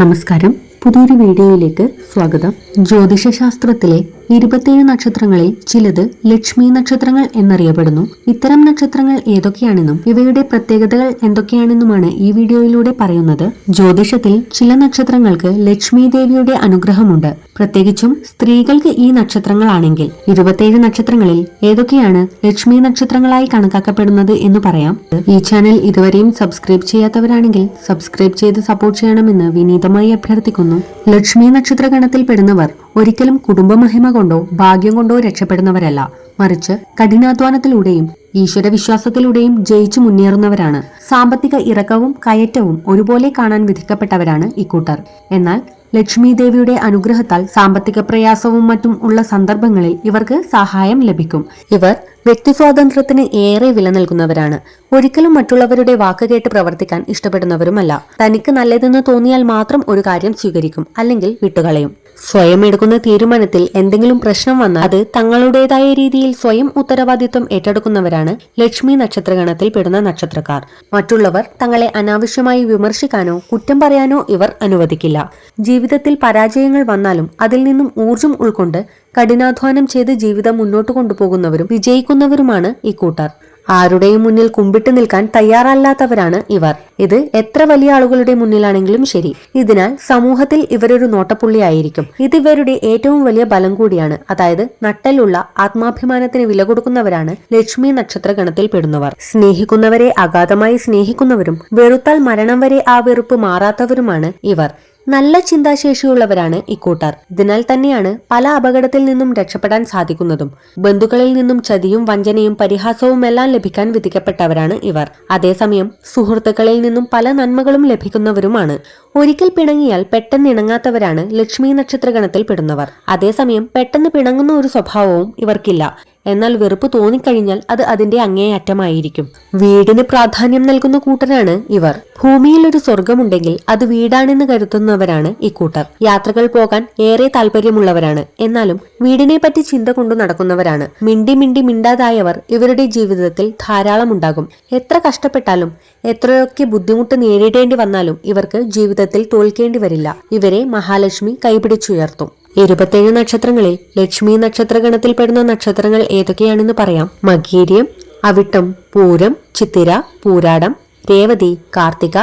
നമസ്കാരം. പുതിയൊരു വീഡിയോയിലേക്ക് സ്വാഗതം. ജ്യോതിഷശാസ്ത്രത്തിലെ ഇരുപത്തിയേഴ് നക്ഷത്രങ്ങളിൽ ചിലത് ലക്ഷ്മി നക്ഷത്രങ്ങൾ എന്നറിയപ്പെടുന്നു. ഇത്തരം നക്ഷത്രങ്ങൾ ഏതൊക്കെയാണെന്നും ഇവയുടെ പ്രത്യേകതകൾ എന്തൊക്കെയാണെന്നുമാണ് ഈ വീഡിയോയിലൂടെ പറയുന്നത്. ജ്യോതിഷത്തിൽ ചില നക്ഷത്രങ്ങൾക്ക് ലക്ഷ്മി ദേവിയുടെ അനുഗ്രഹമുണ്ട്. പ്രത്യേകിച്ചും സ്ത്രീകൾക്ക് ഈ നക്ഷത്രങ്ങളാണെങ്കിൽ ഇരുപത്തിയേഴ് നക്ഷത്രങ്ങളിൽ ഏതൊക്കെയാണ് ലക്ഷ്മി നക്ഷത്രങ്ങളായി കണക്കാക്കപ്പെടുന്നത് എന്ന് പറയാം. ഈ ചാനൽ ഇതുവരെയും സബ്സ്ക്രൈബ് ചെയ്യാത്തവരാണെങ്കിൽ സബ്സ്ക്രൈബ് ചെയ്ത് സപ്പോർട്ട് ചെയ്യണമെന്ന് വിനീതമായി അഭ്യർത്ഥിക്കുന്നു. ലക്ഷ്മി നക്ഷത്ര ഗണത്തിൽ പെടുന്നവർ ഒരിക്കലും കുടുംബമഹിമ കൊണ്ടോ ഭാഗ്യം കൊണ്ടോ രക്ഷപ്പെടുന്നവരല്ല. മറിച്ച് കഠിനാധ്വാനത്തിലൂടെയും ഈശ്വര വിശ്വാസത്തിലൂടെയും ജയിച്ചു മുന്നേറുന്നവരാണ്. സാമ്പത്തിക ഇറക്കവും കയറ്റവും ഒരുപോലെ കാണാൻ വിധിക്കപ്പെട്ടവരാണ് ഇക്കൂട്ടർ എന്നാൽ ലക്ഷ്മി ദേവിയുടെ അനുഗ്രഹത്താൽ സാമ്പത്തിക പ്രയാസവും മറ്റും ഉള്ള സന്ദർഭങ്ങളിൽ ഇവർക്ക് സഹായം ലഭിക്കും. ഇവർ വ്യക്തി സ്വാതന്ത്ര്യത്തിന് ഏറെ വില നൽകുന്നവരാണ്. ഒരിക്കലും മറ്റുള്ളവരുടെ വാക്ക് കേട്ട് പ്രവർത്തിക്കാൻ ഇഷ്ടപ്പെടുന്നവരുമല്ല. തനിക്ക് നല്ലതെന്ന് തോന്നിയാൽ മാത്രം ഒരു കാര്യം സ്വീകരിക്കും അല്ലെങ്കിൽ വിട്ടുകളയും. സ്വയം എടുക്കുന്ന തീരുമാനത്തിൽ എന്തെങ്കിലും പ്രശ്നം വന്നാൽ അത് തങ്ങളുടേതായ രീതിയിൽ സ്വയം ഉത്തരവാദിത്വം ഏറ്റെടുക്കുന്നവരാണ്. ലക്ഷ്മി നക്ഷത്രഗണത്തിൽ പെടുന്ന നക്ഷത്രക്കാർ. മറ്റുള്ളവർ തങ്ങളെ അനാവശ്യമായി വിമർശിക്കാനോ കുറ്റം പറയാനോ ഇവർ അനുവദിക്കില്ല. ജീവിതത്തിൽ പരാജയങ്ങൾ വന്നാലും അതിൽ നിന്നും ഊർജം ഉൾക്കൊണ്ട് കഠിനാധ്വാനം ചെയ്ത് ജീവിതം മുന്നോട്ട് കൊണ്ടുപോകുന്നവരും വിജയിക്കുന്നവരുമാണ് ഈ കൂട്ടർ. ആരുടെയും മുന്നിൽ കുമ്പിട്ട് നിൽക്കാൻ തയ്യാറല്ലാത്തവരാണ് ഇവർ. ഇത് എത്ര വലിയ ആളുകളുടെ മുന്നിലാണെങ്കിലും ശരി. ഇതിനാൽ സമൂഹത്തിൽ ഇവരൊരു നോട്ടപ്പുള്ളിയായിരിക്കും. ഇത് ഇവരുടെ ഏറ്റവും വലിയ ബലം കൂടിയാണ്. അതായത് നട്ടലുള്ള ആത്മാഭിമാനത്തിന് വില കൊടുക്കുന്നവരാണ് ലക്ഷ്മി നക്ഷത്ര ഗണത്തിൽ പെടുന്നവർ. സ്നേഹിക്കുന്നവരെ അഗാധമായി സ്നേഹിക്കുന്നവരും വെറുത്താൽ മരണം വരെ ആ വെറുപ്പ് മാറാത്തവരുമാണ് ഇവർ. നല്ല ചിന്താശേഷിയുള്ളവരാണ് ഇക്കൂട്ടർ ഇതിനാൽ തന്നെയാണ് പല അപകടത്തിൽ നിന്നും രക്ഷപ്പെടാൻ സാധിക്കുന്നതും. ബന്ധുക്കളിൽ നിന്നും ചതിയും വഞ്ചനയും പരിഹാസവും എല്ലാം ലഭിക്കാൻ വിധിക്കപ്പെട്ടവരാണ് ഇവർ. അതേസമയം സുഹൃത്തുക്കളിൽ നിന്നും പല നന്മകളും ലഭിക്കുന്നവരുമാണ്. ഒരിക്കൽ പിണങ്ങിയാൽ പെട്ടെന്ന് ഇണങ്ങാത്തവരാണ് ലക്ഷ്മി നക്ഷത്രഗണത്തിൽ പെടുന്നവർ. അതേസമയം പെട്ടെന്ന് പിണങ്ങുന്ന ഒരു സ്വഭാവവും ഇവർക്കില്ല. എന്നാൽ വെറുപ്പ് തോന്നിക്കഴിഞ്ഞാൽ അത് അതിന്റെ അങ്ങേയറ്റമായിരിക്കും. വീടിന് പ്രാധാന്യം നൽകുന്ന കൂട്ടരാണ് ഇവർ. ഭൂമിയിൽ ഒരു സ്വർഗമുണ്ടെങ്കിൽ അത് വീടാണെന്ന് കരുതുന്നവരാണ് കൂട്ടർ. യാത്രകൾ പോകാൻ ഏറെ താല്പര്യമുള്ളവരാണ് എന്നാലും വീടിനെ പറ്റി ചിന്ത കൊണ്ടു നടക്കുന്നവരാണ്. മിണ്ടി മിണ്ടി മിണ്ടാതായവർ ഇവരുടെ ജീവിതത്തിൽ ധാരാളം ഉണ്ടാകും എത്ര കഷ്ടപ്പെട്ടാലും എത്രയൊക്കെ ബുദ്ധിമുട്ട് നേരിടേണ്ടി വന്നാലും ഇവർക്ക് ജീവിതത്തിൽ തോൽക്കേണ്ടി വരില്ല. ഇവരെ മഹാലക്ഷ്മി കൈപിടിച്ചുയർത്തും. ഇരുപത്തേഴ് നക്ഷത്രങ്ങളിൽ ലക്ഷ്മി നക്ഷത്രഗണത്തിൽ പെടുന്ന നക്ഷത്രങ്ങൾ ഏതൊക്കെയാണെന്ന് പറയാം. മകീര്യം അവിട്ടം പൂരം ചിത്തിര പൂരാടം രേവതി കാർത്തിക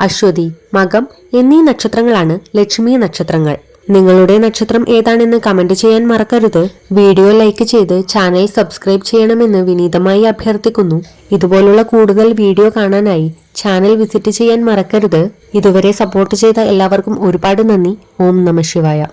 അശ്വതി മകം എന്നീ നക്ഷത്രങ്ങളാണ് ലക്ഷ്മി നക്ഷത്രങ്ങൾ. നിങ്ങളുടെ നക്ഷത്രം ഏതാണെന്ന് കമന്റ് ചെയ്യാൻ മറക്കരുത്. വീഡിയോ ലൈക്ക് ചെയ്ത് ചാനൽ സബ്സ്ക്രൈബ് ചെയ്യണമെന്ന് വിനീതമായി അഭ്യർത്ഥിക്കുന്നു. ഇതുപോലുള്ള കൂടുതൽ വീഡിയോ കാണാനായി ചാനൽ വിസിറ്റ് ചെയ്യാൻ മറക്കരുത്. ഇതുവരെ സപ്പോർട്ട് ചെയ്ത എല്ലാവർക്കും ഒരുപാട് നന്ദി. ഓം നമ ശിവായ.